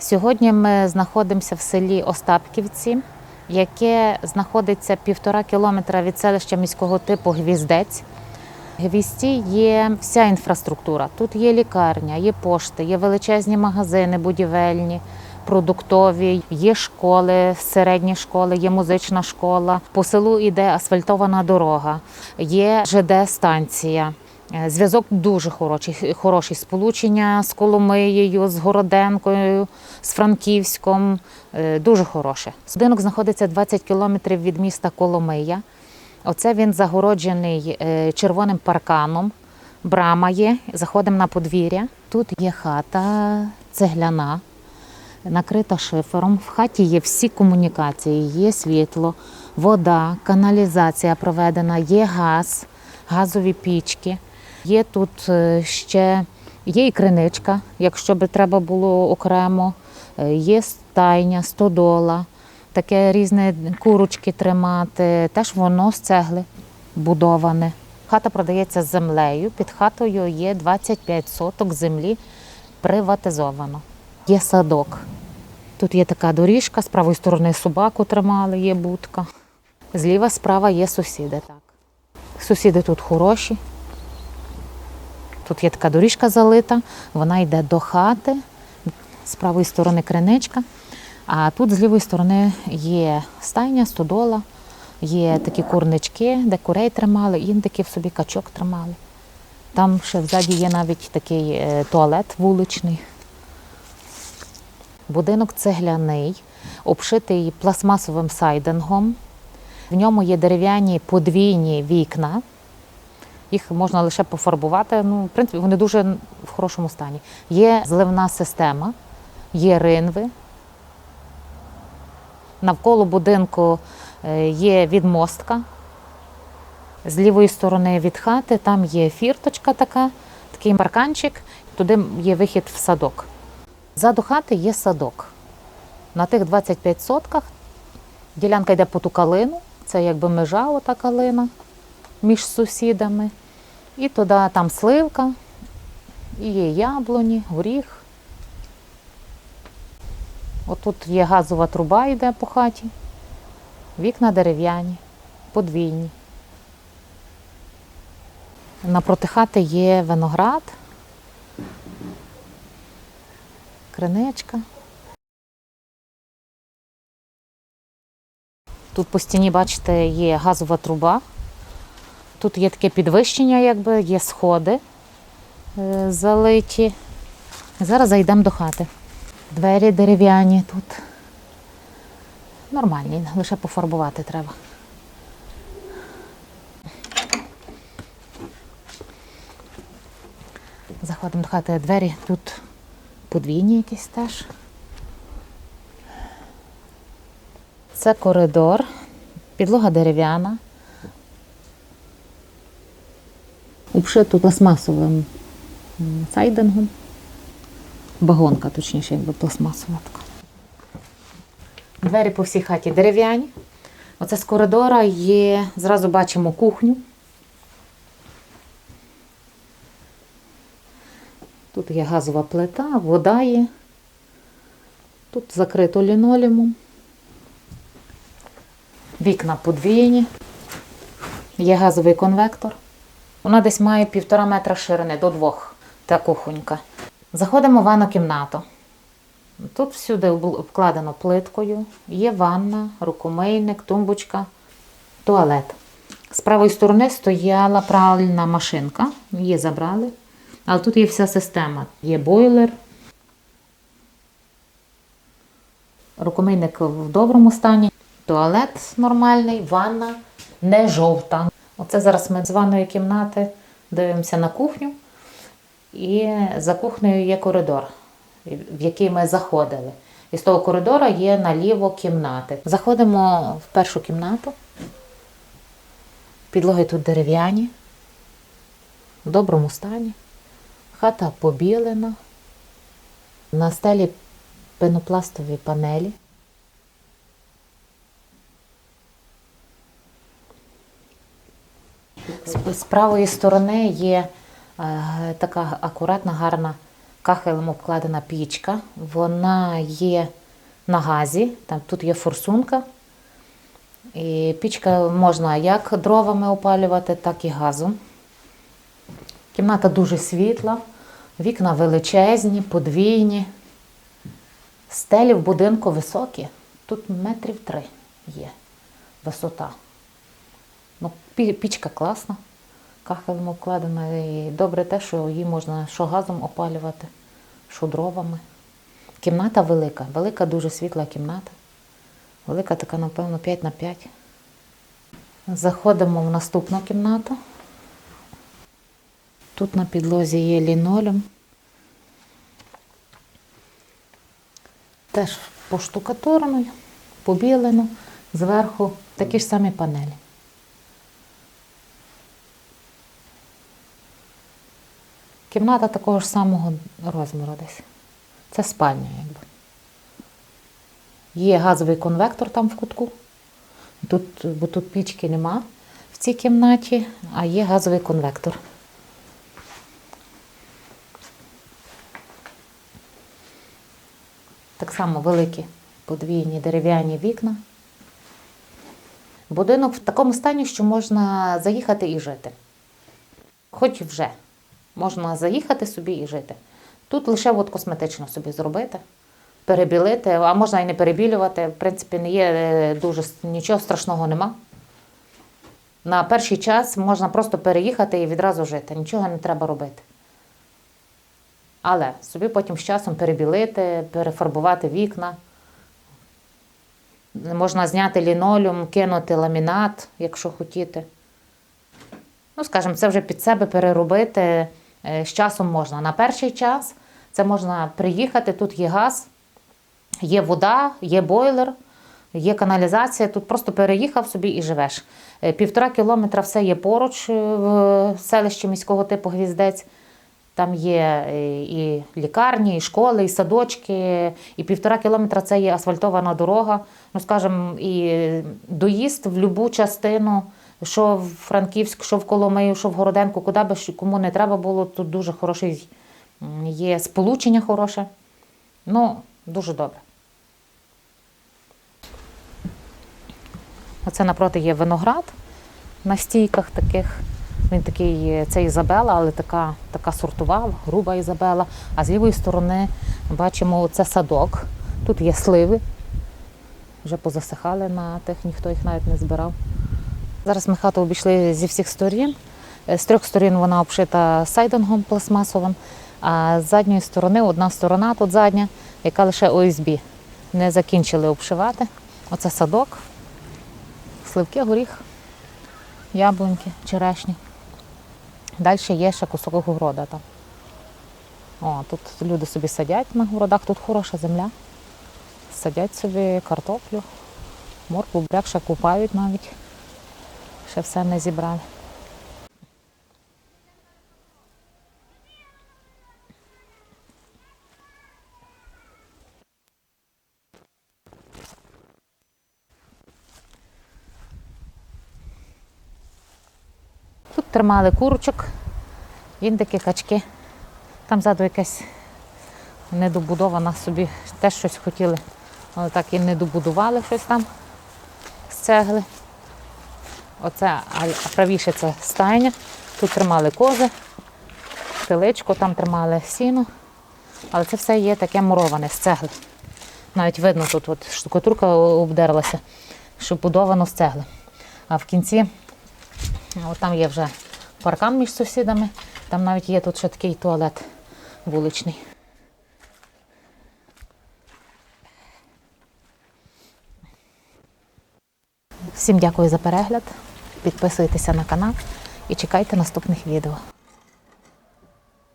Сьогодні ми знаходимося в селі Остапківці, яке знаходиться півтора кілометра від селища міського типу Гвіздець. В Гвізді є вся інфраструктура. Тут є лікарня, є пошти, є величезні магазини, будівельні, продуктові, є школи, середні школи, є музична школа. По селу йде асфальтована дорога, є ЖД-станція. Е, Зв'язок дуже хороший, хороший. Сполучення з Коломиєю, з Городенкою, з Франківськом. е, Дуже хороше. Будинок знаходиться 20 кілометрів від міста Коломия. Оце він загороджений е, червоним парканом. Брама є. Заходимо на подвір'я. Тут є хата цегляна, накрита шифером. В хаті є всі комунікації, є світло, вода, каналізація проведена, є газ, газові пічки. Є тут е, ще є і криничка, якщо би треба було окремо, Е, є стайня, стодола, таке різне курочки тримати. Теж воно з цегли будоване. Хата продається з землею. Під хатою є 25 соток землі приватизовано. Є садок. Тут є така доріжка, з правої сторони собаку тримали, є будка. Зліва справа є сусіди. Так. Сусіди тут хороші. Тут є така доріжка залита, вона йде до хати, з правої сторони криничка. А тут з лівої сторони є стайня, стодола, є такі курнички, де курей тримали, індиків собі качок тримали. Там ще взаді є навіть такий е, туалет вуличний. Будинок цегляний, обшитий пластмасовим сайдингом. В ньому є дерев'яні подвійні вікна. Їх можна лише пофарбувати. Ну, в принципі, вони дуже в хорошому стані. Є зливна система, є ринви. Навколо будинку е, є відмостка. З лівої сторони від хати там є фірточка така, такий парканчик, туди є вихід в садок. Ззаду хати є садок. На тих 25 сотках ділянка йде по ту калину, це якби межа ота калина між сусідами. І туди там сливка, і є яблуні, горіх. Отут є газова труба йде по хаті, вікна дерев'яні, подвійні. Напроти хати є виноград, криничка. Тут по стіні, бачите, є газова труба. Тут є таке підвищення, якби є сходи е, залиті. Зараз зайдемо до хати. Двері дерев'яні тут. Нормальні, лише пофарбувати треба. Заходимо до хати двері. Тут подвійні якісь теж. Це коридор, підлога дерев'яна. Обшиту пластмасовим сайдингом. Багонка, точніше, якби пластмасова така. Двері по всій хаті дерев'яні. Оце з коридора є, зразу бачимо кухню. Тут є газова плита, вода є. Тут закрито лінолеумом. Вікна подвійні. Є газовий конвектор. Вона десь має півтора метра ширини до двох, та кухонька. Заходимо в ванну кімнату. Тут всюди обкладено плиткою. Є ванна, рукомийник, тумбочка, туалет. З правої сторони стояла пральна машинка, її забрали. Але тут є вся система. Є бойлер. Рукомийник в доброму стані, туалет нормальний, ванна не жовта. Оце зараз ми з ванної кімнати дивимося на кухню, і за кухнею є коридор, в який ми заходили. І з того коридора є наліво кімнати. Заходимо в першу кімнату. Підлоги тут дерев'яні, в доброму стані. Хата побілена. На стелі пенопластові панелі. З, правої сторони є е, така акуратна, гарна кахелем обкладена пічка. Вона є на газі, там, тут є форсунка. І пічка можна як дровами опалювати, так і газом. Кімната дуже світла, вікна величезні, подвійні. Стелі в будинку високі. Тут метрів три є висота. Ну, пічка класна, кахелем обкладена. І добре те, що її можна що газом опалювати, що дровами. Кімната велика, велика, дуже світла кімната. Велика така, напевно, 5 на 5. Заходимо в наступну кімнату. Тут на підлозі є лінолеум. Теж поштукатурено, побілено, зверху такі ж самі панелі. Кімната такого ж самого розміру десь. Це спальня, якби. Є газовий конвектор там в кутку. Тут, бо тут пічки нема в цій кімнаті, а є газовий конвектор. Так само великі подвійні дерев'яні вікна. Будинок в такому стані, що можна заїхати і жити. Хоч вже можна заїхати собі і жити. Тут лише от косметично собі зробити, перебілити, а можна і не перебілювати. В принципі, не є е, дуже нічого страшного нема. На перший час можна просто переїхати і відразу жити. Нічого не треба робити. Але собі потім з часом перебілити, перефарбувати вікна. Можна зняти лінолеум, кинути ламінат, якщо хотіти. Ну, скажімо, це вже під себе переробити з часом можна. На перший час це можна приїхати, тут є газ, є вода, є бойлер, є каналізація. Тут просто переїхав собі і живеш. Е, Півтора кілометра все є поруч е, в селищі міського типу Гвіздець. Там є е, і лікарні, і школи, і садочки, і півтора кілометра це є асфальтована дорога. Ну, скажімо, і доїзд в будь-яку частину, що в Франківськ, що в Коломию, що в Городенку, куди би кому не треба було, тут дуже хороший є сполучення хороше. Ну, дуже добре. Оце напроти є виноград на стійках таких. Він такий, е, це Ізабела, але така, така сортова, груба Ізабела. А з лівої сторони бачимо це садок. Тут є сливи. Вже позасихали на тих, ніхто їх навіть не збирав. Зараз ми хату обійшли зі всіх сторін. Е, З трьох сторін вона обшита сайдингом пластмасовим, а з задньої сторони одна сторона тут задня, яка лише ОСБ. Не закінчили обшивати. Оце садок, сливки, горіх, яблуньки, черешні. Далі є ще кусок города там. О, тут люди собі садять на городах, тут хороша земля. Садять собі картоплю, моркву, буряк ще купають навіть. Ще все не зібрали. Тут тримали курочок, індики, качки. Там ззаду якась недобудована собі, теж щось хотіли, але так і не добудували щось там з цегли. Оце, а правіше це стайня. Тут тримали кози, теличку, там тримали сіно. Але це все є таке муроване з цегли. Навіть видно, тут от штукатурка обдерлася, що будовано з цегли. А в кінці От там є вже паркан між сусідами, там навіть є тут ще такий туалет вуличний. Всім дякую за перегляд. Підписуйтеся на канал і чекайте наступних відео.